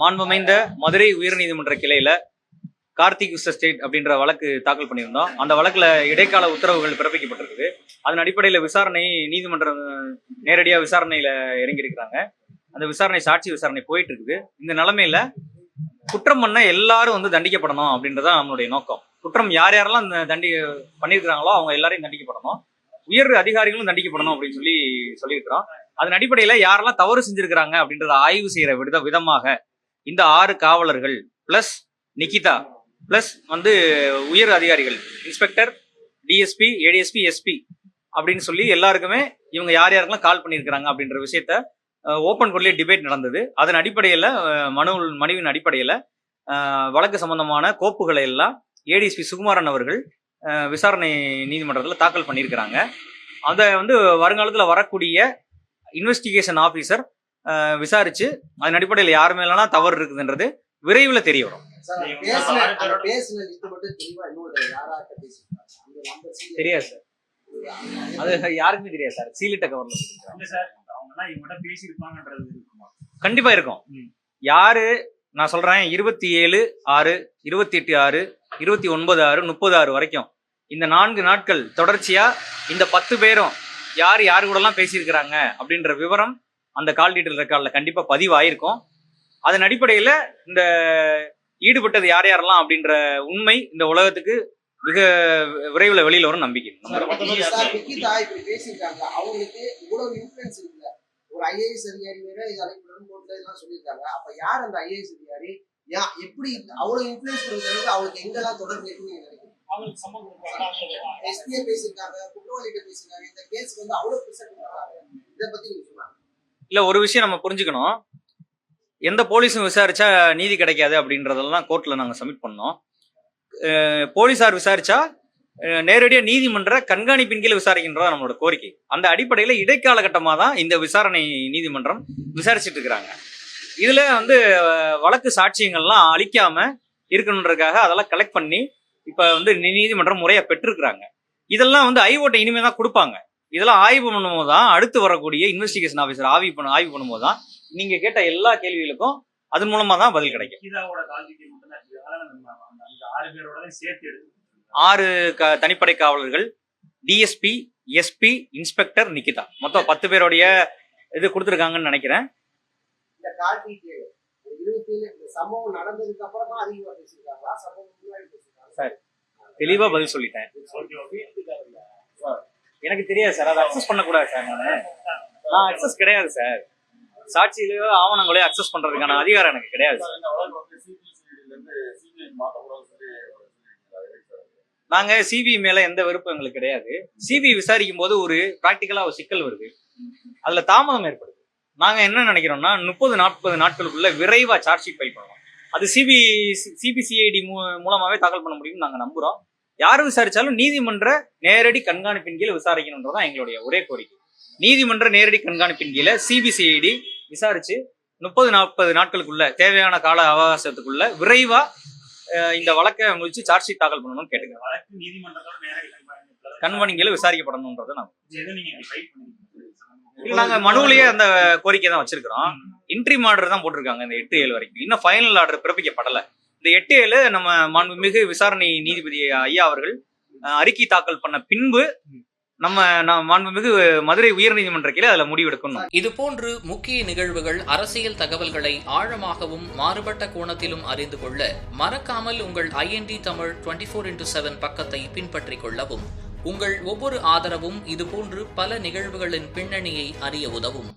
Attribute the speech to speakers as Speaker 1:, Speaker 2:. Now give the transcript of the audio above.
Speaker 1: மாண்புமைந்த மதுரை உயர்நீதிமன்ற கிளையில கார்த்திக் ஸ்டேட் அப்படின்ற வழக்கு தாக்கல் பண்ணியிருந்தோம். அந்த வழக்குல இடைக்கால உத்தரவுகள் பிறப்பிக்கப்பட்டிருக்கு அதன் அடிப்படையில விசாரணை நீதிமன்றம் நேரடியா விசாரணையில இறங்கியிருக்கிறாங்க. அந்த விசாரணை சாட்சி விசாரணை போயிட்டு இருக்குது இந்த நிலைமையில குற்றம் பண்ண எல்லாரும் வந்து தண்டிக்கப்படணும் அப்படின்றதான் நம்மளுடைய நோக்கம். குற்றம் யார் யாரெல்லாம் இந்த தண்டி பண்ணியிருக்கிறாங்களோ அவங்க எல்லாரையும் தண்டிக்கப்படணும். உயர் அதிகாரிகளும் தண்டிக்கப்படணும் அப்படின்னு சொல்லி சொல்லியிருக்கிறோம். அதன் அடிப்படையில யாரெல்லாம் தவறு செஞ்சிருக்கிறாங்க அப்படின்றத ஆய்வு செய்யற வித விதமாக இந்த ஆறு காவலர்கள் பிளஸ் நிகிதா பிளஸ் வந்து உயர் அதிகாரிகள் இன்ஸ்பெக்டர் டிஎஸ்பி ஏடிஎஸ்பி எஸ்பி அப்படின்னு சொல்லி எல்லாருக்குமே இவங்க யார் யாருக்கெல்லாம் கால் பண்ணியிருக்கிறாங்க அப்படின்ற விஷயத்த ஓப்பன் கோர்ட்லேயே டிபேட் நடந்தது. அதன் அடிப்படையில் மனு மனுவின் அடிப்படையில் வழக்கு சம்பந்தமான கோப்புகளை எல்லாம் ஏடிஎஸ்பி சுகுமாரன் அவர்கள் விசாரணை நீதிமன்றத்தில் தாக்கல் பண்ணியிருக்கிறாங்க. அதை வந்து வருங்காலத்தில் வரக்கூடிய இன்வெஸ்டிகேஷன் ஆஃபீஸர் விசாரிச்சு அதன் அடிப்படையில் யார் மேலாம் தவறு இருக்குதுன்றது விரைவில் தெரிய வரும். தெரியாது சார். அது யாருக்குமே தெரியாது சார். சீலிட்ட கவர்ல
Speaker 2: எல்லாம்
Speaker 1: கண்டிப்பா இருக்கும். யாரு? நான் சொல்றேன் இருபத்தி ஏழு ஆறு இருபத்தி எட்டு ஆறு இருபத்தி ஒன்பது ஆறு முப்பது ஆறு வரைக்கும். இந்த நான்கு நாட்கள் தொடர்ச்சியா இந்த பத்து பேரும் யார் யார் கூடலாம் பேசியிருக்கிறாங்க அப்படின்ற விவரம் அந்த கால் டீட்டெயில் ரெக்கார்டில் கண்டிப்பா பதிவாயிருக்கும் அதன் அடிப்படையில் இந்த ஈடுபட்டது யார் யாரெல்லாம் அப்படின்ற உண்மை இந்த உலகத்துக்கு மிக விரைவில் வெளியில வரும் நம்பிக்கை.
Speaker 3: ஒரு IAS அதிகாரி வேற இது அழைப்புடன் போட்டு எல்லாம் சொல்லியிருக்காங்க. அப்ப யார் அந்த IAS அதிகாரி? யா- எப்படி அவ்வளவு influence கொடுக்கறதுக்கு அவங்களுக்கு எங்கெல்லாம் தொடர்பு இருக்குன்னு நினைக்கிறீங்க? SPA பேசியிருக்காங்க, குற்றவாளிகிட்ட பேசியிருக்காங்க. இந்த கேஸ்க்கு வந்து அவ்வளவு கொடுக்குறாங்க. இதை பத்தி நீங்க சொல்லுங்க.
Speaker 1: இல்ல ஒரு விஷயம் நம்ம புரிஞ்சுக்கணும். எந்த போலீஸும் விசாரிச்சா நீதி கிடைக்காது அப்படின்றதெல்லாம் கோர்ட்ல நாங்க சப்மிட் பண்ணோம். போலீஸார் விசாரிச்சா நேரடியாக நீதிமன்ற கண்காணிப்பின் கீழ் விசாரிக்கின்றதா நம்மளோட கோரிக்கை. அந்த அடிப்படையில் இடைக்கால கட்டமாக தான் இந்த விசாரணை நீதிமன்றம் விசாரிச்சுட்டு இருக்கிறாங்க. இதில் வந்து வழக்கு சாட்சியங்கள்லாம் அழிக்காம இருக்கணுன்றதுக்காக அதெல்லாம் கலெக்ட் பண்ணி இப்போ வந்து நீதிமன்றம் முறையாக பெற்றிருக்கிறாங்க. இதெல்லாம் வந்து ஐஓட்டை இனிமே தான் கொடுப்பாங்க. இதெல்லாம் ஆய்வு பண்ணும்போது தான் அடுத்து வரக்கூடிய இன்வெஸ்டிகேஷன் ஆஃபீஸர் ஆய்வு பண்ண ஆய்வு பண்ணும்போது தான் நீங்க கேட்ட எல்லா கேள்விகளுக்கும் அதன் மூலமா தான் பதில் கிடைக்கும்.
Speaker 2: ஆறு
Speaker 1: தனிப்படை காவலர்கள் டிஎஸ்பி எஸ்பி இன்ஸ்பெக்டர் நிக்கிதா. மொத்தம் பத்து பேருடைய இது கொடுத்துருக்காங்கன்னு நினைக்கிறேன்.
Speaker 3: இந்த கால் detail, ஒரு 27 இந்த சம்பவம் நடந்ததுக்கு அப்புறம் தான் அதிகமா பேசியிருக்காங்களா? சம்பவம் முன்னாடி பேசியிருக்காங்களா?
Speaker 1: தெளிவா பதில் சொல்லிட்டேன். எனக்கு தெரியாது சார். அதை அக்சஸ் பண்ணக்கூடாது சார் நான். நான் அக்சஸ் கிடையாது சார். சாட்சியிலயோ ஆவணங்களையோ அக்சஸ் பண்றதுக்கான அதிகாரம் எனக்கு கிடையாது சார். நாங்க சிபி மேல எந்த விருப்பம் எங்களுக்கு கிடையாது. சிபி விசாரிக்கும் போது ஒரு பிராக்டிக்கலா ஒரு சிக்கல் வருது. அதுல தாமதம் ஏற்படுது. நாங்க என்ன நினைக்கிறோம்னா முப்பது நாற்பது நாட்களுக்குள்ள விரைவா சார்ஜ் ஷீட் ஃபைல் பண்ணுவோம் அது சிபி சிபிசிஐடி மூலமாவே தாக்கல் பண்ண முடியும்னு நாங்க நம்புறோம். யார் விசாரிச்சாலும் நீதிமன்ற நேரடி கண்காணிப்பின் கீழ் விசாரிக்கணுன்றதான் எங்களுடைய ஒரே கோரிக்கை. நீதிமன்ற நேரடி கண்காணிப்பின் கீழே சிபிசிஐடி விசாரிச்சு முப்பது நாற்பது நாட்களுக்குள்ள தேவையான கால அவகாசத்துக்குள்ள விரைவா இந்த வழக்கை முடிச்சு சார்ஜ் ஷீட் தாக்கல் பண்ணணும்னு
Speaker 2: கண்காணிப்பு.
Speaker 1: கண்காணிக்கையில் விசாரிக்கப்படணுன்றதை நான்
Speaker 2: நீங்க
Speaker 1: மனுவிலேயே அந்த கோரிக்கை தான் வச்சிருக்கிறோம். இன்ட்ரீம் ஆர்டர் தான் போட்டிருக்காங்க இந்த எட்டு ஏழு வரைக்கும். இன்னும் ஃபைனல் ஆர்டர் பிறப்பிக்கப்படல. இந்த எட்டு ஏழு நம்ம மாண்புமிகு விசாரணை நீதிபதி ஐயா அவர்கள் அறிக்கை தாக்கல் பண்ண பின்பு நம்ம நம்ம மாண்புமிகு மதுரை உயர்நீதிமன்ற கீழே அதுல முடிவெடுக்கணும்.
Speaker 4: இது போன்று முக்கிய நிகழ்வுகள் அரசியல் தகவல்களை ஆழமாகவும் மாறுபட்ட கோணத்திலும் அறிந்து கொள்ள மறக்காமல் உங்கள் I N D Tamil twenty four into seven பக்கத்தை பின்பற்றிக் கொள்ளவும். உங்கள் ஒவ்வொரு ஆதரவும் இதுபோன்று பல நிகழ்வுகளின் பின்னணியை அறிய உதவும்.